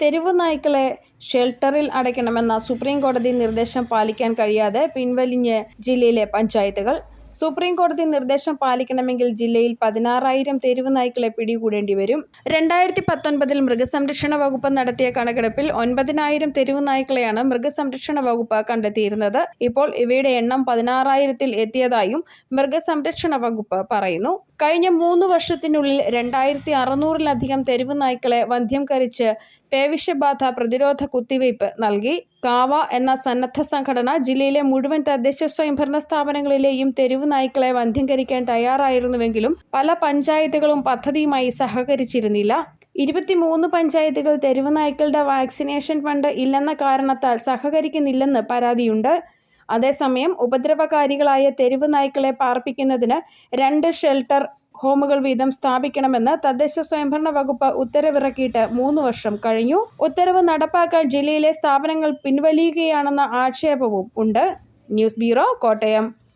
തെരുവ് നായ്ക്കളെ ഷെൽട്ടറിൽ അടയ്ക്കണമെന്ന സുപ്രീം കോടതി നിർദ്ദേശം പാലിക്കാൻ കഴിയാതെ പിൻവലിഞ്ഞ് ജില്ലയിലെ പഞ്ചായത്തുകൾ. സുപ്രീം കോടതി നിർദ്ദേശം പാലിക്കണമെങ്കിൽ ജില്ലയിൽ പതിനാറായിരം തെരുവ് നായ്ക്കളെ പിടികൂടേണ്ടി വരും. രണ്ടായിരത്തി പത്തൊൻപതിൽ മൃഗസംരക്ഷണ വകുപ്പ് നടത്തിയ കണക്കെടുപ്പിൽ ഒൻപതിനായിരം തെരുവ് നായ്ക്കളെയാണ് മൃഗസംരക്ഷണ വകുപ്പ് കണ്ടെത്തിയിരുന്നത്. ഇപ്പോൾ ഇവയുടെ എണ്ണം പതിനാറായിരത്തിൽ എത്തിയതായും മൃഗസംരക്ഷണ വകുപ്പ് പറയുന്നു. കഴിഞ്ഞ മൂന്ന് വർഷത്തിനുള്ളിൽ രണ്ടായിരത്തി അറുന്നൂറിലധികം തെരുവ് നായ്ക്കളെ വന്ധ്യം കരിച്ച് പേവിഷബാധ പ്രതിരോധ കുത്തിവയ്പ് നൽകി. കാവ എന്ന സന്നദ്ധ സംഘടന ജില്ലയിലെ മുഴുവൻ തദ്ദേശ സ്വയംഭരണ സ്ഥാപനങ്ങളിലെയും തെരുവ് നായ്ക്കളെ വന്ധ്യംകരിക്കാൻ തയ്യാറായിരുന്നുവെങ്കിലും പല പഞ്ചായത്തുകളും പദ്ധതിയുമായി സഹകരിച്ചിരുന്നില്ല. ഇരുപത്തിമൂന്ന് പഞ്ചായത്തുകൾ തെരുവ് നായ്ക്കളുടെ വാക്സിനേഷൻ ഫണ്ട് ഇല്ലെന്ന കാരണത്താൽ സഹകരിക്കുന്നില്ലെന്ന് പരാതിയുണ്ട്. അതേസമയം ഉപദ്രവകാരികളായ തെരുവ് നായ്ക്കളെ പാർപ്പിക്കുന്നതിന് രണ്ട് ഷെൽട്ടർ ഹോമുകൾ വീതം സ്ഥാപിക്കണമെന്ന് തദ്ദേശ സ്വയംഭരണ വകുപ്പ് ഉത്തരവിറക്കിയിട്ട് മൂന്ന് വർഷം കഴിഞ്ഞു. ഉത്തരവ് നടപ്പാക്കാൻ ജില്ലയിലെ സ്ഥാപനങ്ങൾ പിൻവലിയുകയാണെന്ന ആക്ഷേപവും ഉണ്ട്. News bureau Kottayam.